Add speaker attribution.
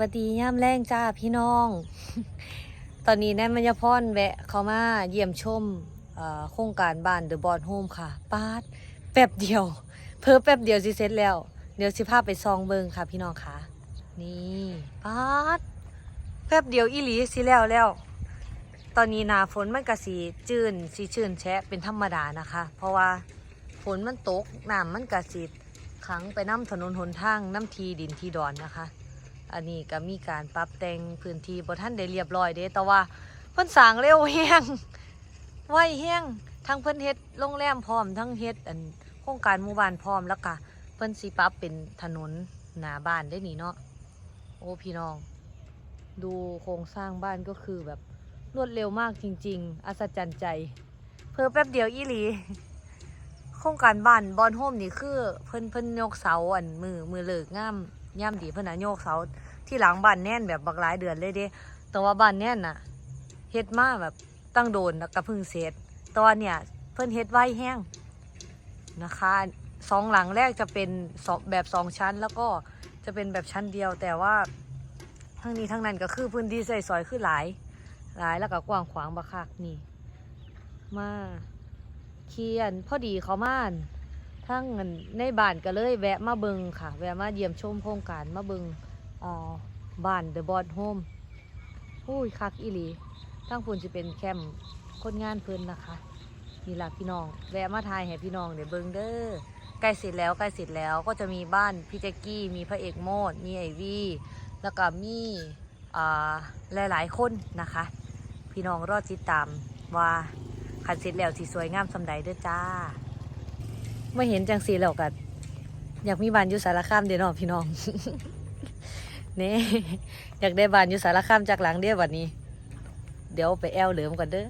Speaker 1: วัสดีย่ามแรงจ้าพี่น้อง ตอนนี้แนนมัญญพรแวะเข้ามาเยี่ยมชมโครงการบ้านเดอะบอ h โฮมค่ะปาดแป๊บเดียว เพิ่แป๊บเดียวสิเสร็จแล้ว เดี๋ยวสิพาไปซองเบิงค่ะ พี่น้องค่ะ นี่ปาดแป๊บเดียวอีหลีสิแล้วแล้ว ตอนนี้หนาฝนมันก็สีจืนสีชื่นแชะเป็นธรรมดานะคะ เพราะว่าฝนมันตกน้ำมันก็สีขังไปน้ำถนนหนทางน้ำทีดินทีดอนนะคะ อันนี้ก็มีการปรับแต่งพื้นที่บ่ท่านได้เรียบร้อยเด้แต่ว่าเพิ่นสร้างเร็วแฮงไวแฮงทั้งเพิ่นเฮ็ดโรงแรมพร้อมทั้งเฮ็ดอันโครงการหมู่บ้านพร้อมแล้วก็เพิ่นสิปรับเป็นถนนหน้าบ้านได้นี่เนาะโอ้พี่น้อง ดูโครงสร้างบ้านก็คือแบบรวดเร็วมากจริง ๆ อัศจรรย์ใจ เพิ่แป๊บเดียวอีหลีโครงการบ้านบอนโฮมนี่คือ เพิ่นเพิ่นยกเสาอันมือมือเลิกงามย่ามดีเพิ่นน่ะโยกเสา ที่หลังบ้านแน่นแบบบักหลายเดือนเลยเด้แต่ว่าบ้านแน่นน่ะเฮ็ดมาแบบตั้งโดนแล้วก็เพิ่งเสร็จตอนเนี่ยเพิ่นเฮ็ดไว้แห้งนะคะสองหลังแรกจะเป็นแบบสองชั้นแล้วก็จะเป็นแบบชั้นเดียว แต่ว่าทั้งนี้ทั้งนั้นก็คือพื้นที่ใส่ซอยคือหลาย หลายแล้วก็กว้างขวางบักคักนี่ มาเคียนพอดีเขามาอั่นทั้งอันในบ้านก็เลยแวะมาเบิงค่ะ แวะมาเยี่ยมชมโครงการมาเบิง บ้านเดอะบอ h โฮมอุ้ยคักอีหลีทั้งพูนจะเป็นแคมป์คนงานเพิ่นนะคะนี่ล่ะพี่น้องแวะมาทายให้พี่น้องเดี๋ยวเบิงเด้อใกล้เสร็จแล้วใกล้เสร็จแล้วก็จะมีบ้านพี่แจ็กกี้มีพระเอกโมดมีไอวีแล้วก็มีอ่าหลายๆคนนะคะ พี่น้องรอดติดตามว่าคันเสร็จแล้วสิสวยงามสำใดเด้อจ้าไม่เห็นจังสีแล้วกันอยากมีบ้านอยู่สารคามเดี๋ยวเนาะพี่น้อง นี่อยากได้บ้านอยู่สารคามจากหลังเดียววันนี้ เดี๋ยวไปแอลเหลิมก่อนเด้อ